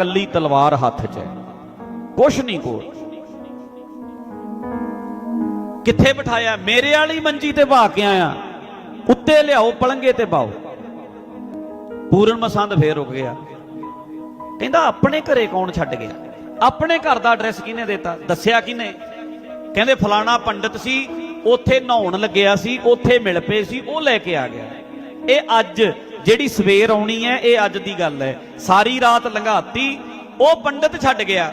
ਕੱਲੀ ਤਲਵਾਰ ਹੱਥ 'ਚ ਹੈ। ਕੁਛ ਨਹੀਂ ਕੋਲ। ਕਿੱਥੇ ਬਿਠਾਇਆ? ਮੇਰੇ ਵਾਲੀ ਮੰਜੀ ਤੇ ਬਾ ਕੇ ਆਇਆ। ਉੱਤੇ ਲਿਆਓ, ਪਲੰਗੇ ਤੇ ਪਾਓ। ਪੂਰਨ ਮਸੰਦ ਫੇਰ ਰੁਕ ਗਿਆ। ਕਹਿੰਦਾ, ਆਪਣੇ ਘਰੇ ਕੌਣ ਛੱਡ ਗਿਆ? ਆਪਣੇ ਘਰ ਦਾ ਐਡਰੈਸ ਕਿਹਨੇ ਦਿੱਤਾ? ਦੱਸਿਆ ਕਿਹਨੇ? ਕਹਿੰਦੇ, ਫਲਾਣਾ ਪੰਡਤ ਸੀ, ਉੱਥੇ ਨਹਾਉਣ ਲੱਗਿਆ ਸੀ, ਉੱਥੇ ਮਿਲ ਪਏ ਸੀ, ਉਹ ਲੈ ਕੇ ਆ ਗਿਆ। ਇਹ ਅੱਜ ਜਿਹੜੀ ਸਵੇਰ ਆਉਣੀ ਹੈ, ਇਹ ਅੱਜ ਦੀ ਗੱਲ ਹੈ। ਸਾਰੀ ਰਾਤ ਲੰਘਾਤੀ, ਉਹ ਪੰਡਤ ਛੱਡ ਗਿਆ।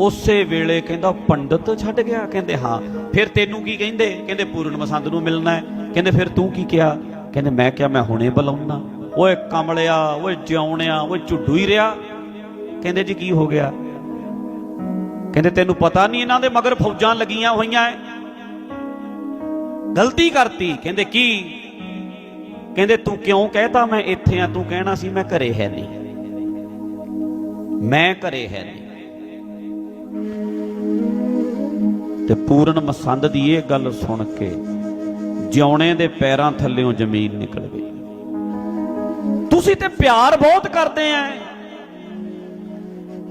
ਉਸੇ ਵੇਲੇ ਕਹਿੰਦਾ, ਪੰਡਤ ਛੱਡ ਗਿਆ? ਕਹਿੰਦੇ, ਹਾਂ। ਫਿਰ ਤੈਨੂੰ ਕੀ ਕਹਿੰਦੇ? ਕਹਿੰਦੇ, ਪੂਰਨ ਮਸੰਦ ਨੂੰ ਮਿਲਣਾ ਹੈ। ਕਹਿੰਦੇ, ਫਿਰ ਤੂੰ ਕੀ ਕਿਹਾ? ਕਹਿੰਦੇ, ਮੈਂ ਕਿਹਾ, ਮੈਂ ਹੁਣੇ ਬੁਲਾਉਣਾ। ਓਏ ਕਮਲਿਆ, ਓਏ ਜਿਉਣਿਆ, ਓਏ ਝੁੱਡੂ ਹੀ ਰਿਹਾ। ਕਹਿੰਦੇ, ਜੀ, ਕੀ ਹੋ ਗਿਆ? ਕਹਿੰਦੇ, ਤੈਨੂੰ ਪਤਾ ਨਹੀਂ ਇਹਨਾਂ ਦੇ ਮਗਰ ਫੌਜਾਂ ਲੱਗੀਆਂ ਹੋਈਆਂ ਐ ਗਲਤੀ ਕਰਤੀ। ਕਹਿੰਦੇ, ਕੀ? ਕਹਿੰਦੇ, ਤੂੰ ਕਿਉਂ ਕਹਿਤਾ ਮੈਂ ਇੱਥੇ ਆ? ਤੂੰ ਕਹਿਣਾ ਸੀ ਮੈਂ ਘਰੇ ਹੈ ਨਹੀਂ। ਮੈਂ ਘਰੇ ਹੈ ਨਹੀਂ। ਤੇ ਪੂਰਨ ਮਸੰਦ ਦੀ ਇਹ ਗੱਲ ਸੁਣ ਕੇ ਜਿਉਣੇ ਦੇ ਪੈਰਾਂ ਥੱਲੇੋਂ ਜ਼ਮੀਨ ਨਿਕਲ ਗਈ। ਤੁਸੀਂ ਤੇ ਪਿਆਰ ਬਹੁਤ ਕਰਦੇ ਆ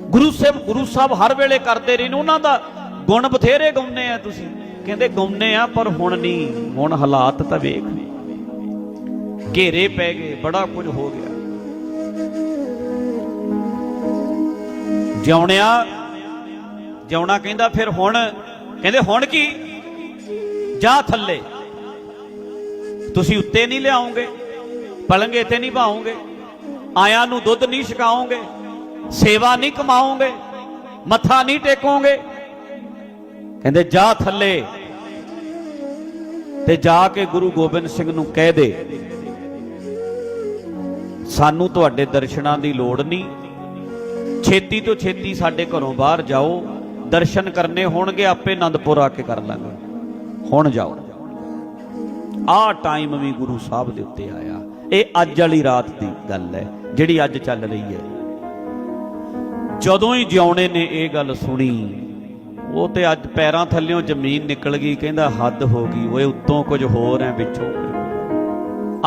ਗੁਰੂ ਸਾਹਿਬ ਗੁਰੂ ਸਾਹਿਬ ਹਰ ਵੇਲੇ ਕਰਦੇ ਰਹੇ ਨੇ। ਉਹਨਾਂ ਦਾ ਗੁਣ ਬਥੇਰੇ ਗਾਉਂਦੇ ਆ ਤੁਸੀਂ। ਕਹਿੰਦੇ, ਗਾਉਂਦੇ ਆ ਪਰ ਹੁਣ ਨਹੀਂ। ਹੁਣ ਹਾਲਾਤ ਤਾਂ ਵੇਖ। ਘੇਰੇ ਪੈ ਗਏ, ਬੜਾ ਕੁਝ ਹੋ ਗਿਆ। ਜਿਉਣਿਆ, ਜਿਉਣਾ ਕਹਿੰਦਾ ਫਿਰ ਹੁਣ, ਕਹਿੰਦੇ ਹੁਣ ਕੀ? ਜਾ ਥੱਲੇ। ਤੁਸੀਂ ਉੱਤੇ ਨਹੀਂ ਲਿਆਉਂਗੇ ਪਲੰਗੇ ਤੇ ਨਹੀਂ ਭਾਉਂਗੇ, ਆਇਆਂ ਨੂੰ ਦੁੱਧ ਨਹੀਂ ਛਕਾਉਂਗੇ, ਸੇਵਾ ਨਹੀਂ ਕਮਾਉਂਗੇ, ਮੱਥਾ ਨਹੀਂ ਟੇਕੋਗੇ। ਕਹਿੰਦੇ ਜਾ ਥੱਲੇ ਤੇ ਜਾ ਕੇ ਗੁਰੂ ਗੋਬਿੰਦ ਸਿੰਘ ਨੂੰ ਕਹਿ ਦੇ। ਸਾਨੂੰ ਤੁਹਾਡੇ ਦਰਸ਼ਨਾਂ ਦੀ ਲੋੜ ਨਹੀਂ। ਛੇਤੀ ਤੋਂ ਛੇਤੀ ਸਾਡੇ ਘਰੋਂ ਬਾਹਰ ਜਾਓ। ਦਰਸ਼ਨ ਕਰਨੇ ਹੋਣਗੇ, ਆਪੇ ਆਨੰਦਪੁਰ ਆ ਕੇ ਕਰ ਲਾਂਗੇ। ਹੁਣ ਜਾਓ। ਆਹ ਟਾਈਮ ਵੀ ਗੁਰੂ ਸਾਹਿਬ ਦੇ ਉੱਤੇ ਆਇਆ। ਇਹ ਅੱਜ ਵਾਲੀ ਰਾਤ ਦੀ ਗੱਲ ਹੈ, ਜਿਹੜੀ ਅੱਜ ਚੱਲ ਰਹੀ ਹੈ। ਜਦੋਂ ਹੀ ਜਿਉਣੇ ਨੇ ਇਹ ਗੱਲ ਸੁਣੀ, ਉਹ ਤੇ ਅੱਜ ਪੈਰਾਂ ਥੱਲਿਓਂ ਜ਼ਮੀਨ ਨਿਕਲ ਗਈ, ਕਹਿੰਦਾ ਹੱਦ ਹੋ ਗਈ, ਓਏ ਉੱਤੋਂ ਕੁਝ ਹੋਰ ਹੈ ਵਿੱਚੋਂ।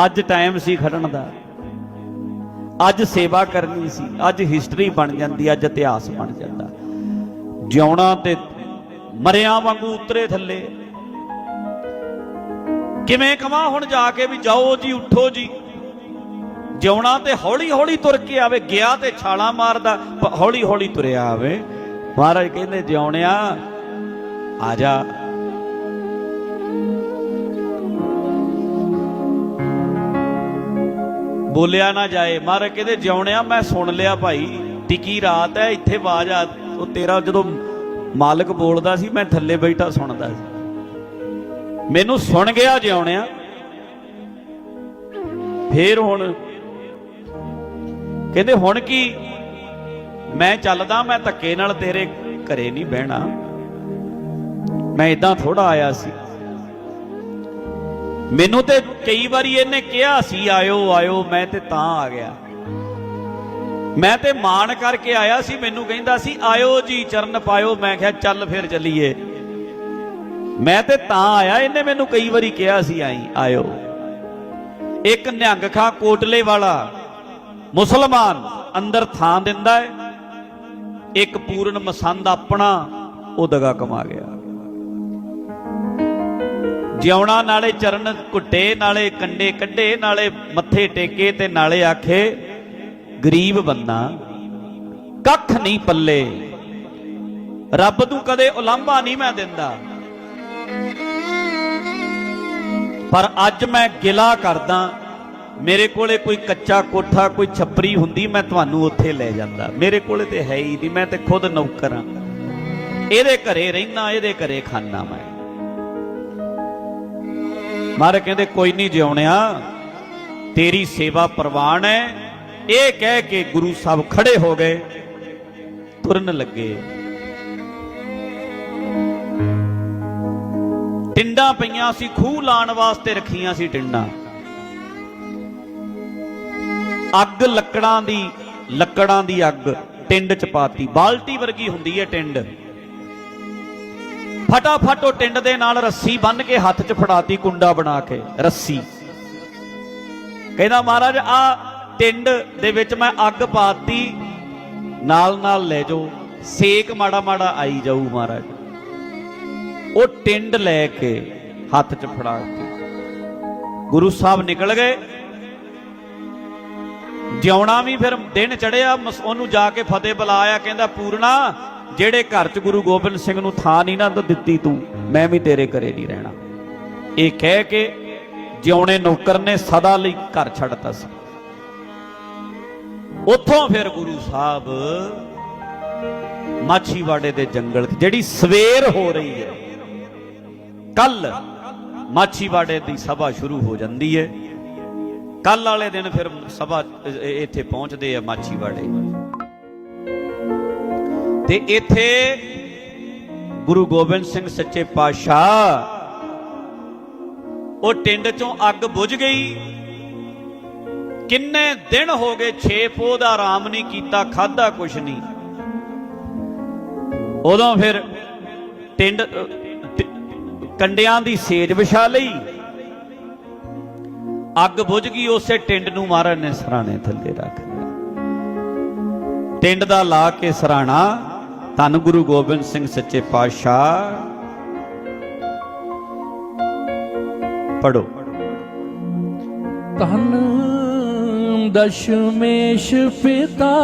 ਅੱਜ ਟਾਈਮ ਸੀ ਖੜਨ ਦਾ। ਅੱਜ ਸੇਵਾ ਕਰਨੀ ਸੀ, ਅੱਜ ਹਿਸਟਰੀ ਬਣ ਜਾਂਦੀ, ਅੱਜ ਇਤਿਹਾਸ ਬਣ ਜਾਂਦਾ। ਜਿਉਣਾ ਤੇ ਮਰਿਆਂ ਵਾਂਗੂ ਉਤਰੇ ਥੱਲੇ। ਕਿਵੇਂ ਕਵਾਂ ਹੁਣ ਜਾ ਕੇ ਵੀ ਜਾਓ ਜੀ, ਉੱਠੋ ਜੀ। ਜਿਉਣਾ ਤੇ ਹੌਲੀ ਹੌਲੀ ਤੁਰ ਕੇ ਆਵੇ, ਗਿਆ ਤੇ ਛਾਲਾਂ ਮਾਰਦਾ ਹੌਲੀ ਹੌਲੀ ਤੁਰਿਆ ਆਵੇ। ਮਹਾਰਾਜ ਕਹਿੰਦੇ, ਜਿਉਣਿਆ, ਆ ਜਾ। ਬੋਲਿਆ ਨਾ ਜਾਏ। ਮਹਾਰਾਜ ਕਹਿੰਦੇ, ਜਿਉਣਿਆ ਮੈਂ ਸੁਣ ਲਿਆ ਭਾਈ। ਟਿੱਕੀ ਰਾਤ ਹੈ ਇੱਥੇ ਆਵਾਜ਼ ਆ। ਉਹ ਤੇਰਾ ਜਦੋਂ ਮਾਲਕ ਬੋਲਦਾ ਸੀ, ਮੈਂ ਥੱਲੇ ਬੈਠਾ ਸੁਣਦਾ ਸੀ। ਮੈਨੂੰ ਸੁਣ ਗਿਆ ਜਿਉਣਿਆ। ਫੇਰ ਹੁਣ ਕਹਿੰਦੇ, ਹੁਣ ਕੀ? ਮੈਂ ਚੱਲਦਾ, ਮੈਂ ਧੱਕੇ ਨਾਲ ਤੇਰੇ ਘਰੇ ਨਹੀਂ ਬਹਿਣਾ। ਮੈਂ ਇਦਾਂ ਥੋੜਾ ਆਇਆ ਸੀ। ਮੈਨੂੰ ਤੇ ਕਈ ਵਾਰੀ ਇਹਨੇ ਕਿਹਾ ਸੀ, ਆਇਓ ਆਇਓ, ਮੈਂ ਤੇ ਤਾਂ ਆ ਗਿਆ। ਮੈਂ ਤੇ ਮਾਣ ਕਰਕੇ ਆਇਆ ਸੀ, ਮੈਨੂੰ ਕਹਿੰਦਾ ਸੀ, ਆਇਓ ਜੀ, ਚਰਨ ਪਾਇਓ। ਮੈਂ ਕਿਹਾ, ਚੱਲ ਫਿਰ ਚੱਲੀਏ। ਮੈਂ ਤੇ ਤਾਂ ਆਇਆ, ਇਹਨੇ ਮੈਨੂੰ ਕਈ ਵਾਰੀ ਕਿਹਾ ਸੀ, ਆਈ, ਆਇਓ। ਇੱਕ ਨਿਹੰਗ ਖਾਂ ਕੋਟਲੇ ਵਾਲਾ ਮੁਸਲਮਾਨ ਅੰਦਰ ਥਾਂ ਦਿੰਦਾ ਹੈ, ਇੱਕ ਪੂਰਨ ਮਸੰਦ ਆਪਣਾ, ਉਹ ਦਗਾ ਕਮਾ ਗਿਆ। ਜਿਉਣਾ ਨਾਲੇ ਚਰਨ ਘੁੱਟੇ, ਨਾਲੇ ਕੰਡੇ ਕੱਢੇ, ਨਾਲੇ ਮੱਥੇ ਟੇਕੇ ਤੇ ਨਾਲੇ ਆਖੇ, ਗਰੀਬ ਬੰਦਾ, ਕੱਖ ਨਹੀਂ ਪੱਲੇ। ਰੱਬ ਨੂੰ ਕਦੇ ਉਲਾਂਭਾ ਨਹੀਂ ਮੈਂ ਦਿੰਦਾ। ਪਰ ਅੱਜ ਮੈਂ ਗਿਲਾ ਕਰਦਾ, ਮੇਰੇ ਕੋਲੇ ਕੋਈ ਕੱਚਾ ਕੋਠਾ, ਕੋਈ ਛੱਪਰੀ ਹੁੰਦੀ, ਮੈਂ ਤੁਹਾਨੂੰ ਉੱਥੇ ਲੈ ਜਾਂਦਾ। ਮੇਰੇ ਕੋਲੇ ਤੇ ਹੈ ਹੀ ਨਹੀਂ, ਮੈਂ ਤੇ ਖੁਦ ਨੌਕਰ ਹਾਂ। ਇਹਦੇ ਘਰੇ ਰਹਿਣਾ ਇਹਦੇ ਘਰੇ ਖਾਣਾ ਮੈਂ। ਮਹਾਰਾਜ ਕਹਿੰਦੇ, ਕੋਈ ਨਹੀਂ ਜਿਉਣਿਆ, ਤੇਰੀ ਸੇਵਾ ਪ੍ਰਵਾਨ ਹੈ। ਇਹ ਕਹਿ ਕੇ ਗੁਰੂ ਸਾਹਿਬ ਖੜੇ ਹੋ ਗਏ, ਤੁਰਨ ਲੱਗੇ। ਟਿੰਡਾਂ ਪਈਆਂ ਸੀ, ਖੂਹ ਲਾਣ ਵਾਸਤੇ ਰੱਖੀਆਂ ਸੀ ਟਿੰਡਾਂ। ਅੱਗ ਲੱਕੜਾਂ ਦੀ ਲੱਕੜਾਂ ਦੀ ਅੱਗ ਟਿੰਡ ਚ ਪਾਤੀ। ਬਾਲਟੀ ਵਰਗੀ ਹੁੰਦੀ ਹੈ ਟਿੰਡ। ਫਟਾਫਟ ਉਹ ਟਿੰਡ ਦੇ ਨਾਲ ਰੱਸੀ ਬੰਨ ਕੇ ਹੱਥ 'ਚ ਫੜਾਤੀ ਕੁੰਡਾ ਬਣਾ ਕੇ, ਰੱਸੀ। ਕਹਿੰਦਾ, ਮਹਾਰਾਜ, ਆ ਟਿੰਡ ਦੇ ਵਿੱਚ ਮੈਂ ਅੱਗ ਪਾਤੀ। ਨਾਲ ਨਾਲ ਲੈ ਜਾਓ। ਸੇਕ ਮਾੜਾ ਮਾੜਾ ਆਈ ਜਾਊ, ਮਹਾਰਾਜ। ਉਹ ਟਿੰਡ ਲੈ ਕੇ ਹੱਥ 'ਚ ਫੜਾ ਕੇ ਗੁਰੂ ਸਾਹਿਬ ਨਿਕਲ ਗਏ। ਜਿਉਣਾ ਵੀ ਫਿਰ ਦਿਨ ਚੜਿਆ ਉਹਨੂੰ ਜਾ ਕੇ ਫਤਿਹ ਬੁਲਾਇਆ। ਕਹਿੰਦਾ ਪੂਰਨਾ ਜਿਹੜੇ ਘਰ 'ਚ ਗੁਰੂ ਗੋਬਿੰਦ ਸਿੰਘ ਨੂੰ ਥਾਂ ਨਹੀਂ ਨਾ ਦਿੱਤੀ ਤੂੰ, ਮੈਂ ਵੀ ਤੇਰੇ ਘਰੇ ਨਹੀਂ ਰਹਿਣਾ। ਇਹ ਕਹਿ ਕੇ ਜਿਉਣੇ ਨੌਕਰ ਨੇ ਸਦਾ ਲਈ ਘਰ ਛੱਡਤਾ ਸੀ। ਉੱਥੋਂ ਫਿਰ ਗੁਰੂ ਸਾਹਿਬ ਮਾਛੀਵਾੜੇ ਦੇ ਜੰਗਲ ਜਿਹੜੀ ਸਵੇਰ ਹੋ ਰਹੀ ਹੈ ਕੱਲ ਮਾਛੀਵਾੜੇ ਦੀ ਸਭਾ ਸ਼ੁਰੂ ਹੋ ਜਾਂਦੀ ਹੈ। ਕੱਲ ਵਾਲੇ ਦਿਨ ਫਿਰ ਸਭਾ ਇੱਥੇ ਪਹੁੰਚਦੇ ਆ ਮਾਛੀਵਾੜੇ। ਤੇ ਇੱਥੇ ਗੁਰੂ ਗੋਬਿੰਦ ਸਿੰਘ ਸੱਚੇ ਪਾਤਸ਼ਾਹ ਉਹ ਟਿੰਡ ਚੋਂ ਅੱਗ ਬੁਝ ਗਈ। ਕਿੰਨੇ ਦਿਨ ਹੋ ਗਏ 6 ਪੋਹ ਦਾ ਆਰਾਮ ਨਹੀਂ ਕੀਤਾ ਖਾਦਾ ਕੁਛ ਨਹੀਂ। ਉਦੋਂ ਫਿਰ ਟਿੰਡ ਕੰਡਿਆਂ ਦੀ ਸੇਜ ਵਿਛਾ ਲਈ। ਅੱਗ ਬੁਝ ਗਈ, ਉਸੇ ਟਿੰਡ ਨੂੰ ਮਹਾਰਾਜ ਨੇ ਸਰਾਣੇ ਥੱਲੇ ਰੱਖ ਲਿਆ। ਟਿੰਡ ਦਾ ਲਾ ਕੇ ਸਰਾਣਾ। ਧੰਨ ਗੁਰੂ ਗੋਬਿੰਦ ਸਿੰਘ ਸੱਚੇ ਪਾਤਸ਼ਾਹ। ਪੜੋ ਧੰਨ ਦਸ਼ਮੇਸ਼ ਪਿਤਾ।